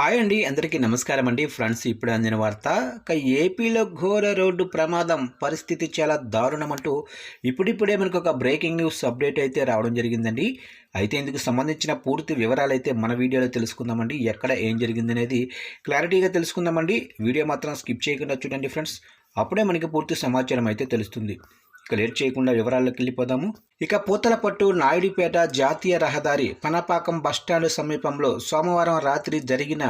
Hi అండి అందరికీ నమస్కారం అండి. ఫ్రెండ్స్ ఇప్పుడు అందిన వార్త ఇక ఏపీలో ఘోర రోడ్డు ప్రమాదం పరిస్థితి చాలా దారుణం అంటూ ఇప్పుడిప్పుడే మనకు ఒక బ్రేకింగ్ న్యూస్ అప్డేట్ అయితే రావడం జరిగిందండి. అయితే ఇందుకు సంబంధించిన పూర్తి వివరాలు అయితే మన వీడియోలో తెలుసుకుందామండి. ఎక్కడ ఏం జరిగింది అనేది క్లారిటీగా తెలుసుకుందామండి. వీడియో మాత్రం స్కిప్ చేయకుండా చూడండి ఫ్రెండ్స్. అప్పుడే మనకి పూర్తి సమాచారం అయితే తెలుస్తుంది. ఇక లేట్ చేయకుండా వివరాల్లోకి వెళ్ళిపోదాము. ఇక పూతలపట్టు నాయుడుపేట జాతీయ రహదారి పనపాకం బస్టాండ్ సమీపంలో సోమవారం రాత్రి జరిగిన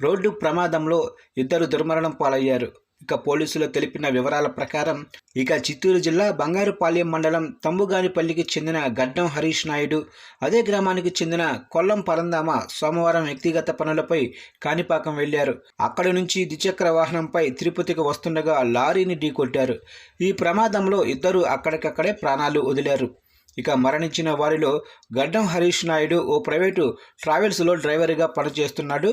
రోడ్డు ప్రమాదంలో ఇద్దరు దుర్మరణం పాలయ్యారు. ఇక పోలీసులు తెలిపిన వివరాల ప్రకారం ఇక చిత్తూరు జిల్లా బంగారుపాలెం మండలం తంబుగానిపల్లికి చెందిన గడ్డం హరీష్ నాయుడు అదే గ్రామానికి చెందిన కొల్లం పరందామ సోమవారం వ్యక్తిగత పనులపై కాణిపాకం వెళ్ళారు. అక్కడి నుంచి ద్విచక్ర వాహనంపై తిరుపతికి వస్తుండగా లారీని ఢీకొట్టారు. ఈ ప్రమాదంలో ఇద్దరు అక్కడికక్కడే ప్రాణాలు వదిలారు. ఇక మరణించిన వారిలో గడ్డం హరీష్ నాయుడు ఓ ప్రైవేటు ట్రావెల్స్లో డ్రైవర్గా పనిచేస్తున్నాడు.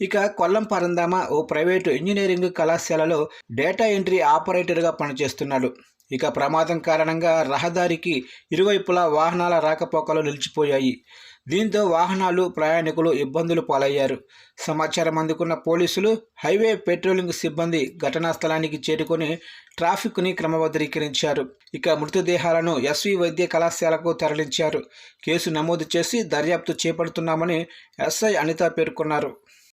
ఇక కొల్లం పరందామ ఓ ప్రైవేటు ఇంజనీరింగ్ కళాశాలలో డేటా ఎంట్రీ ఆపరేటర్గా పనిచేస్తున్నాడు. ఇక ప్రమాదం కారణంగా రహదారికి ఇరువైపులా వాహనాల రాకపోకలు నిలిచిపోయాయి. దీంతో వాహనాలు ప్రయాణికులు ఇబ్బందులు పాలయ్యారు. సమాచారం అందుకున్న పోలీసులు హైవే పెట్రోలింగ్ సిబ్బంది ఘటనా స్థలానికి చేరుకొని ట్రాఫిక్ని క్రమబద్ధీకరించారు. ఇక మృతదేహాలను ఎస్వి వైద్య కళాశాలకు తరలించారు. కేసు నమోదు చేసి దర్యాప్తు చేపడుతున్నామని ఎస్ఐ అనిత పేర్కొన్నారు.